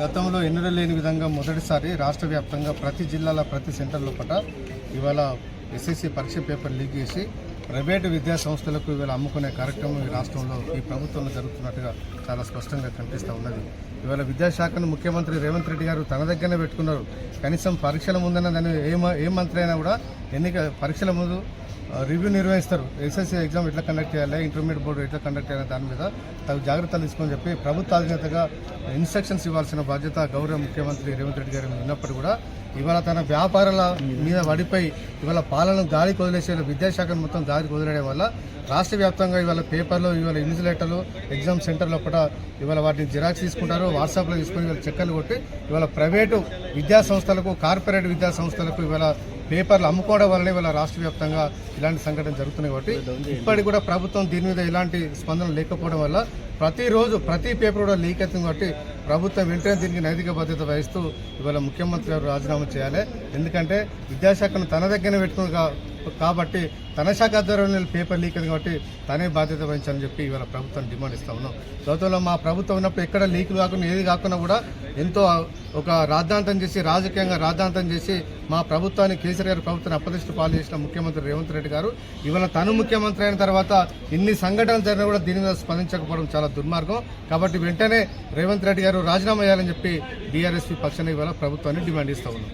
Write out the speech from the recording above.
గతంలో ఎన్నడూ లేని విధంగా మొదటిసారి రాష్ట్ర వ్యాప్తంగా ప్రతి జిల్లాల ప్రతి సెంటర్ లోపల ఇవాళ ఎస్ఎస్సి పరీక్ష పేపర్ లీక్ చేసి ప్రైవేటు విద్యా సంస్థలకు ఇవాళ అమ్ముకునే కార్యక్రమం ఈ రాష్ట్రంలో ఈ ప్రభుత్వంలో జరుగుతున్నట్టుగా చాలా స్పష్టంగా కనిపిస్తూ ఉన్నది. ఇవాళ విద్యాశాఖను ముఖ్యమంత్రి రేవంత్ రెడ్డి గారు తన దగ్గరనే పెట్టుకున్నారు. కనీసం పరీక్షల ముందన్న దాన్ని ఏ మ- ఏ మంత్రి అయినా కూడా ఎన్నిక పరీక్షల ముందు రివ్యూ నిర్వహిస్తారు. ఎస్ఎస్సీ ఎగ్జామ్ ఎట్లా కండక్ట్ చేయాలి ఇంటర్మీడియట్ బోర్డు ఎట్లా కండక్ట్ చేయాలి దాని మీద తగు జాగ్రత్తలు తీసుకొని చెప్పి ప్రభుత్వ అధినేతగా ఇన్స్ట్రక్షన్స్ ఇవ్వాల్సిన బాధ్యత గౌరవ ముఖ్యమంత్రి రేవంత్ రెడ్డి గారి ఉన్నప్పుడు కూడా ఇవాళ తన వ్యాపారాల మీద వడిపై ఇవాళ పాలన గాలికి వదిలేసే విద్యాశాఖను మొత్తం గాలికి వదిలేయడం వల్ల రాష్ట్ర వ్యాప్తంగా ఇవాళ పేపర్లు ఇవాళ ఇన్సులేటర్లు ఎగ్జామ్ సెంటర్లో కూడా ఇవాళ వాటిని జిరాక్స్ తీసుకుంటారు వాట్సాప్లో తీసుకొని ఇవాళ చెక్కలు కొట్టి ఇవాళ ప్రైవేటు విద్యా సంస్థలకు కార్పొరేట్ విద్యా సంస్థలకు ఇవాళ పేపర్లు అమ్ముకోవడం వల్లనే ఇవాళ రాష్ట్ర వ్యాప్తంగా ఇలాంటి సంఘటన జరుగుతున్నాయి కాబట్టి ఇప్పటికి కూడా ప్రభుత్వం దీని మీద ఇలాంటి స్పందన లేకపోవడం వల్ల ప్రతిరోజు ప్రతి పేపర్ కూడా లీక్ అవుతుంది కాబట్టి ప్రభుత్వం వెంటనే దీనికి నైతిక బాధ్యత వహిస్తూ ఇవాళ ముఖ్యమంత్రి గారు రాజీనామా చేయాలి. ఎందుకంటే విద్యాశాఖను తన దగ్గర పెట్టుకుంది కా- కాబట్టి తన శాఖ ఆధ్వర్యంలో పేపర్ లీక్ అయింది కాబట్టి తనే బాధ్యత వహించాలని చెప్పి ఇవాళ ప్రభుత్వం డిమాండ్ ఇస్తా ఉన్నాం. గతంలో మా ప్రభుత్వం ఉన్నప్పుడు ఎక్కడ లీక్ కాకుండా ఏది కాకుండా కూడా ఎంతో ఒక రాద్ధాంతం చేసి రాజకీయంగా రాద్ధాంతం చేసి మా ప్రభుత్వాన్ని కేసీఆర్ గారు ప్రభుత్వాన్ని అప్రదిష్ట పాలు చేసిన ముఖ్యమంత్రి రేవంత్ రెడ్డి గారు. ఇవాళ తను ముఖ్యమంత్రి అయిన తర్వాత ఇన్ని సంఘటనలు జరిగినా కూడా దీని మీద స్పందించకపోవడం చాలా దుర్మార్గం. కాబట్టి వెంటనే రేవంత్ రెడ్డి గారు రాజీనామా చేయాలని చెప్పి బీఆర్ఎస్పీ పక్షాన్ని ఇవాళ ప్రభుత్వాన్ని డిమాండ్ ఇస్తా ఉన్నాం.